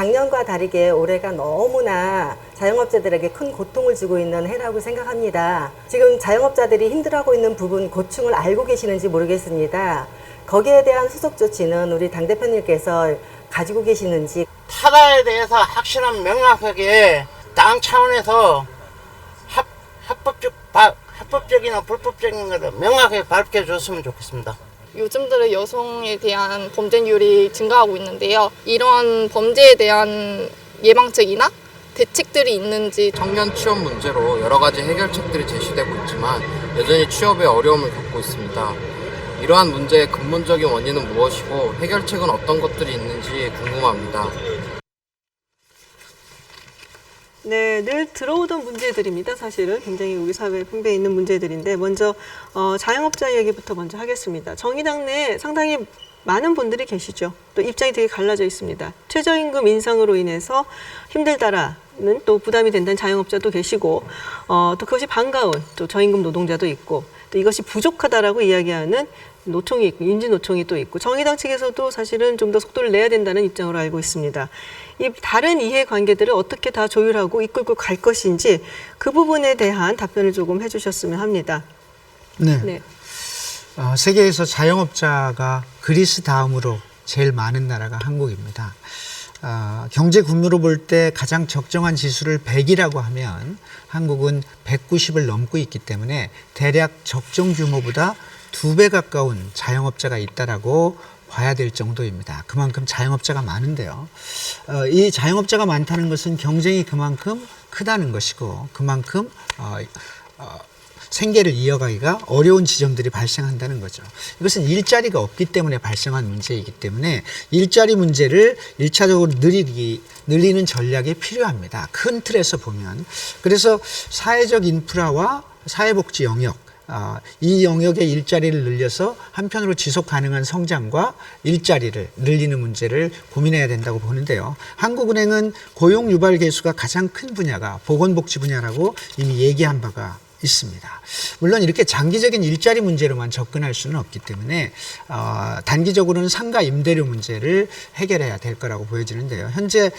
작년과 다르게 올해가 너무나 자영업자들에게 큰 고통을 주고 있는 해라고 생각합니다. 지금 자영업자들이 힘들어하고 있는 부분 고충을 알고 계시는지 모르겠습니다. 거기에 대한 후속 조치는 우리 당 대표님께서 가지고 계시는지 타다에 대해서 확실한 명확하게 당 차원에서 합, 합법적, 바- 합법적이나 불법적인 것을 명확하게 밝혀줬으면 좋겠습니다. 요즘 들어 여성에 대한 범죄율이 증가하고 있는데요. 이런 범죄에 대한 예방책이나 대책들이 있는지 청년 취업 문제로 여러 가지 해결책들이 제시되고 있지만 여전히 취업에 어려움을 겪고 있습니다. 이러한 문제의 근본적인 원인은 무엇이고 해결책은 어떤 것들이 있는지 궁금합니다. 네, 늘 들어오던 문제들입니다. 사실은 굉장히 우리 사회에 분배해 있는 문제들인데 먼저 어, 자영업자 얘기부터 먼저 하겠습니다. 정의당 내 상당히 많은 분들이 계시죠. 또 입장이 되게 갈라져 있습니다. 최저임금 인상으로 인해서 힘들다라 는 또 부담이 된다는 자영업자도 계시고 어, 또 그것이 반가운 또 저임금 노동자도 있고 또 이것이 부족하다라고 이야기하는 노총이 있고 인지노총이 또 있고 정의당 측에서도 사실은 좀 더 속도를 내야 된다는 입장으로 알고 있습니다. 이 다른 이해관계들을 어떻게 다 조율하고 이끌고 갈 것인지 그 부분에 대한 답변을 조금 해주셨으면 합니다. 네. 네. 어, 세계에서 자영업자가 그리스 다음으로 제일 많은 나라가 한국입니다. 어, 경제 규모로 볼 때 가장 적정한 지수를 100이라고 하면 한국은 190을 넘고 있기 때문에 대략 적정 규모보다 두 배 가까운 자영업자가 있다라고 봐야 될 정도입니다. 그만큼 자영업자가 많은데요. 어, 이 자영업자가 많다는 것은 경쟁이 그만큼 크다는 것이고 그만큼 어, 어, 생계를 이어가기가 어려운 지점들이 발생한다는 거죠. 이것은 일자리가 없기 때문에 발생한 문제이기 때문에 일자리 문제를 일차적으로 늘리기, 늘리는 전략이 필요합니다. 큰 틀에서 보면. 그래서 사회적 인프라와 사회복지 영역, 아, 이 영역의 일자리를 늘려서 한편으로 지속 가능한 성장과 일자리를 늘리는 문제를 고민해야 된다고 보는데요. 한국은행은 고용 유발 개수가 가장 큰 분야가 보건복지 분야라고 이미 얘기한 바가 있습니다. 물론 이렇게 장기적인 일자리 문제로만 접근할 수는 없기 때문에 어, 단기적으로는 상가 임대료 문제를 해결해야 될 거라고 보여지는데요. 현재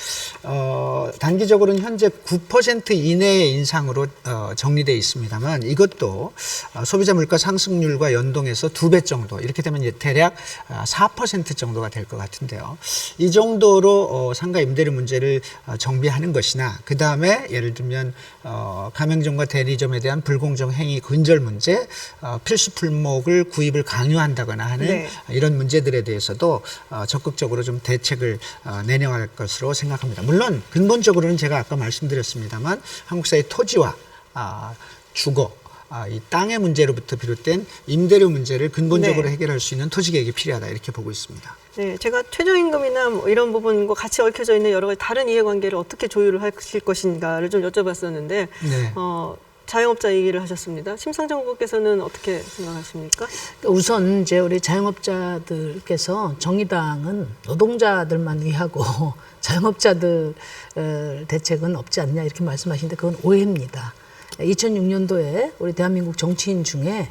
어, 단기적으로는 현재 9% 이내의 인상으로 어, 정리돼 있습니다만 이것도 어, 소비자 물가 상승률과 연동해서 두 배 정도 이렇게 되면 이제 대략 아, 4% 정도가 될 것 같은데요. 이 정도로 어, 상가 임대료 문제를 어, 정비하는 것이나 그 다음에 예를 들면 어, 가맹점과 대리점에 대한 불 공정 행위 근절 문제, 어, 필수 품목을 구입을 강요한다거나 하는 네. 이런 문제들에 대해서도 어, 적극적으로 좀 대책을 어, 내놓을 것으로 생각합니다. 물론 근본적으로는 제가 아까 말씀드렸습니다만 한국 사회 토지와 아, 주거 아, 이 땅의 문제로부터 비롯된 임대료 문제를 근본적으로 네. 해결할 수 있는 토지 개혁이 필요하다 이렇게 보고 있습니다. 네, 제가 최저임금이나 뭐 이런 부분과 같이 얽혀져 있는 여러 가지 다른 이해관계를 어떻게 조율을 하실 것인가를 좀 여쭤봤었는데 네. 어, 자영업자 얘기를 하셨습니다. 심상정 후보께서는 어떻게 생각하십니까? 우선 이제 우리 자영업자들께서 정의당은 노동자들만 위하고 자영업자들 어, 대책은 없지 않냐 이렇게 말씀하시는데 그건 오해입니다. 2006년도에 우리 대한민국 정치인 중에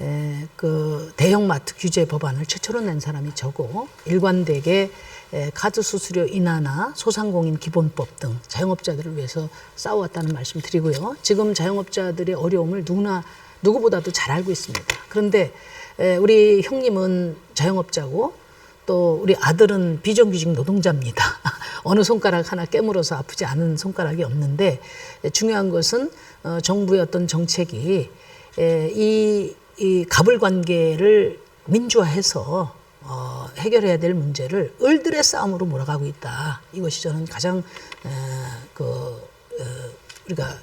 에, 그 대형마트 규제 법안을 최초로 낸 사람이 저고 일관되게 에, 카드 수수료 인하나 소상공인 기본법 등 자영업자들을 위해서 싸워왔다는 말씀 드리고요. 지금 자영업자들의 어려움을 누구나 누구보다도 잘 알고 있습니다. 그런데 에, 우리 형님은 자영업자고 또 우리 아들은 비정규직 노동자입니다. 어느 손가락 하나 깨물어서 아프지 않은 손가락이 없는데 에, 중요한 것은 어, 정부의 어떤 정책이 에, 이, 이 갑을 관계를 민주화해서 어, 해결해야 될 문제를 을들의 싸움으로 몰아가고 있다. 이것이 저는 가장 에, 그 어, 우리가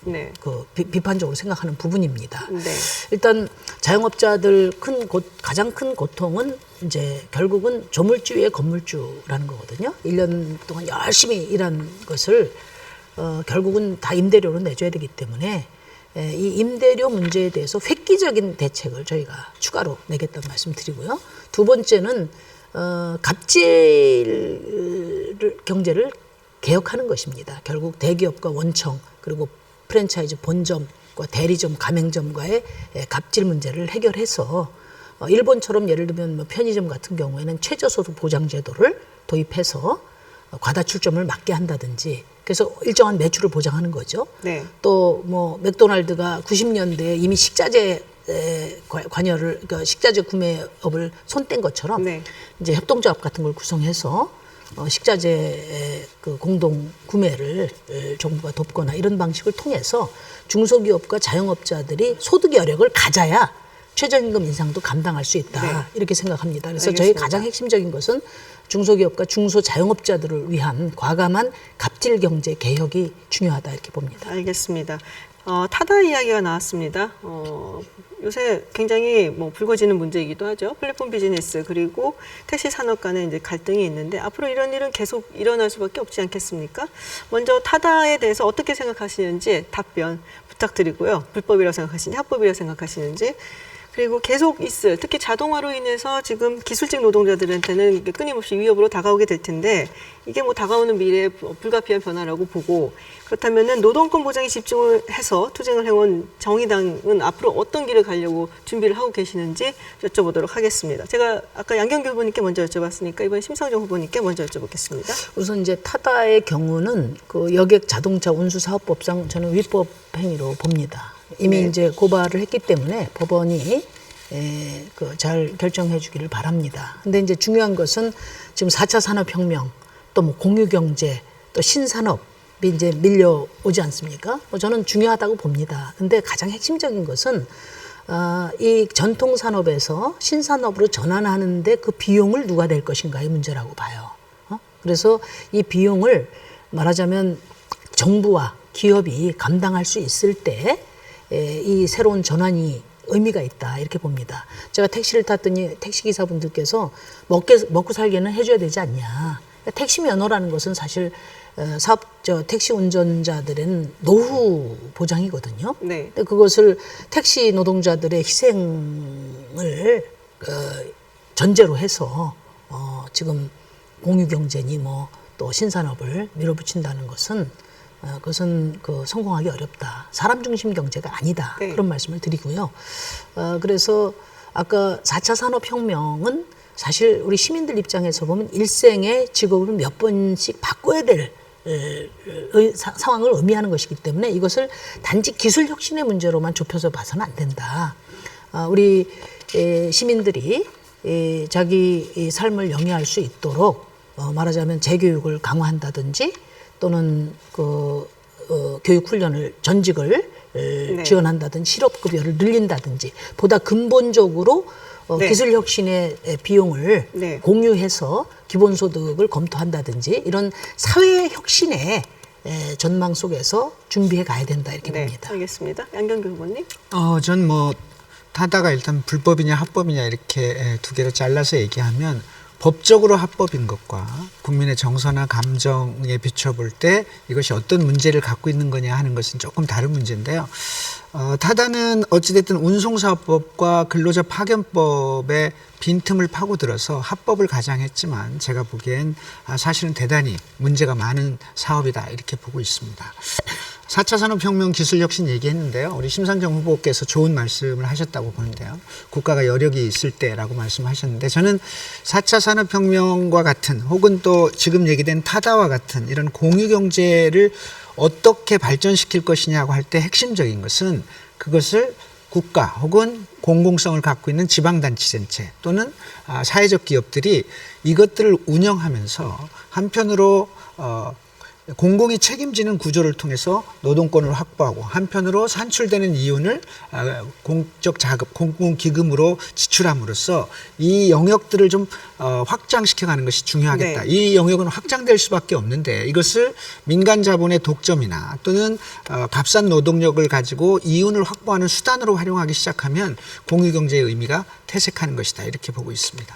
네. 그 비, 비판적으로 생각하는 부분입니다. 네. 일단 자영업자들 큰 고, 가장 큰 고통은 이제 결국은 조물주 위에 건물주라는 거거든요. 1년 동안 열심히 일한 것을 어, 결국은 다 임대료로 내줘야 되기 때문에 에, 이 임대료 문제에 대해서 획기적인 대책을 저희가 추가로 내겠다는 말씀 드리고요. 두 번째는 어, 갑질 경제를 개혁하는 것입니다. 결국 대기업과 원청 그리고 프랜차이즈 본점과 대리점, 가맹점과의 에, 갑질 문제를 해결해서 어, 일본처럼 예를 들면 뭐 편의점 같은 경우에는 최저소득 보장 제도를 도입해서 과다 출점을 막게 한다든지 그래서 일정한 매출을 보장하는 거죠. 네. 또 뭐 맥도날드가 90년대에 이미 식자재 관- 관여를 그러니까 식자재 구매업을 손뗀 것처럼 네. 이제 협동조합 같은 걸 구성해서 어, 식자재 그 공동 구매를 에, 정부가 돕거나 이런 방식을 통해서 중소기업과 자영업자들이 소득 여력을 가져야 최저임금 인상도 감당할 수 있다 네. 이렇게 생각합니다. 그래서 저희 알겠습니다. 가장 핵심적인 것은 중소기업과 중소자영업자들을 위한 과감한 갑질 경제 개혁이 중요하다 이렇게 봅니다. 알겠습니다. 어, 타다 이야기가 나왔습니다. 어, 요새 굉장히 뭐 불거지는 문제이기도 하죠. 플랫폼 비즈니스 그리고 택시 산업 간에 이제 갈등이 있는데 앞으로 이런 일은 계속 일어날 수밖에 없지 않겠습니까? 먼저 타다에 대해서 어떻게 생각하시는지 답변 부탁드리고요. 불법이라고 생각하시는지 합법이라고 생각하시는지 그리고 계속 있을 특히 자동화로 인해서 지금 기술직 노동자들한테는 끊임없이 위협으로 다가오게 될 텐데 이게 뭐 다가오는 미래의 부- 불가피한 변화라고 보고 그렇다면은 노동권 보장에 집중을 해서 투쟁을 해온 정의당은 앞으로 어떤 길을 가려고 준비를 하고 계시는지 여쭤보도록 하겠습니다. 제가 아까 양경규 후보님께 먼저 여쭤봤으니까 이번 심상정 후보님께 먼저 여쭤보겠습니다. 우선 이제 타다의 경우는 그 여객 자동차 운수 사업법상 저는 위법 행위로 봅니다. 이미 네. 이제 고발을 했기 때문에 법원이 그 잘 결정해 주기를 바랍니다. 근데 이제 중요한 것은 지금 4차 산업혁명 또 뭐 공유경제 또 신산업이 이제 밀려오지 않습니까? 뭐 저는 중요하다고 봅니다. 근데 가장 핵심적인 것은 어, 이 전통 산업에서 신산업으로 전환하는데 그 비용을 누가 낼 것인가의 문제라고 봐요. 어? 그래서 이 비용을 말하자면 정부와 기업이 감당할 수 있을 때 이 새로운 전환이 의미가 있다 이렇게 봅니다. 제가 택시를 탔더니 택시 기사분들께서 먹게 먹고 살게는 해줘야 되지 않냐. 택시 면허라는 것은 사실 어, 사업 저 택시 운전자들은 노후 보장이거든요. 네. 근데 그것을 택시 노동자들의 희생을 어, 전제로 해서 어, 지금 공유 경제니 뭐 또 신산업을 밀어붙인다는 것은 어, 그것은 그 성공하기 어렵다. 사람 중심 경제가 아니다. 네. 그런 말씀을 드리고요. 어, 그래서 아까 4차 산업혁명은 사실 우리 시민들 입장에서 보면 일생의 직업을 몇 번씩 바꿔야 될 상황을 의미하는 것이기 때문에 이것을 단지 기술 혁신의 문제로만 좁혀서 봐서는 안 된다. 아, 우리 에, 시민들이 에, 자기 이 삶을 영위할 수 있도록 어, 말하자면 재교육을 강화한다든지 또는 그 어, 교육 훈련을 전직을 에, 네. 지원한다든지 실업급여를 늘린다든지 보다 근본적으로 어, 네. 기술 혁신의 비용을 네. 공유해서 기본소득을 검토한다든지 이런 사회 혁신의 에, 전망 속에서 준비해 가야 된다 이렇게 네, 봅니다. 알겠습니다. 양경규 후보님. 어, 전뭐 타다가 일단 불법이냐 합법이냐 이렇게 에, 두 개로 잘라서 얘기하면 법적으로 합법인 것과 국민의 정서나 감정에 비춰볼 때 이것이 어떤 문제를 갖고 있는 거냐 하는 것은 조금 다른 문제인데요. 어, 타다는 어찌됐든 운송사업법과 근로자 파견법의 빈틈을 파고들어서 합법을 가장했지만 제가 보기엔 아, 사실은 대단히 문제가 많은 사업이다 이렇게 보고 있습니다. 4차 산업혁명 기술 혁신 얘기했는데요. 우리 심상정 후보께서 좋은 말씀을 하셨다고 보는데요. 국가가 여력이 있을 때라고 말씀하셨는데 저는 4차 산업혁명과 같은 혹은 또 지금 얘기된 타다와 같은 이런 공유경제를 어떻게 발전시킬 것이냐고 할 때 핵심적인 것은 그것을 국가 혹은 공공성을 갖고 있는 지방단체전체 또는 아, 사회적 기업들이 이것들을 운영하면서 한편으로 어, 공공이 책임지는 구조를 통해서 노동권을 확보하고 한편으로 산출되는 이윤을 아, 공적 자금, 공공기금으로 지출함으로써 이 영역들을 좀 어, 확장시켜가는 것이 중요하겠다. 네. 이 영역은 확장될 수밖에 없는데 이것을 민간 자본의 독점이나 또는 어, 값싼 노동력을 가지고 이윤을 확보하는 수단으로 활용하기 시작하면 공유경제의 의미가 퇴색하는 것이다. 이렇게 보고 있습니다.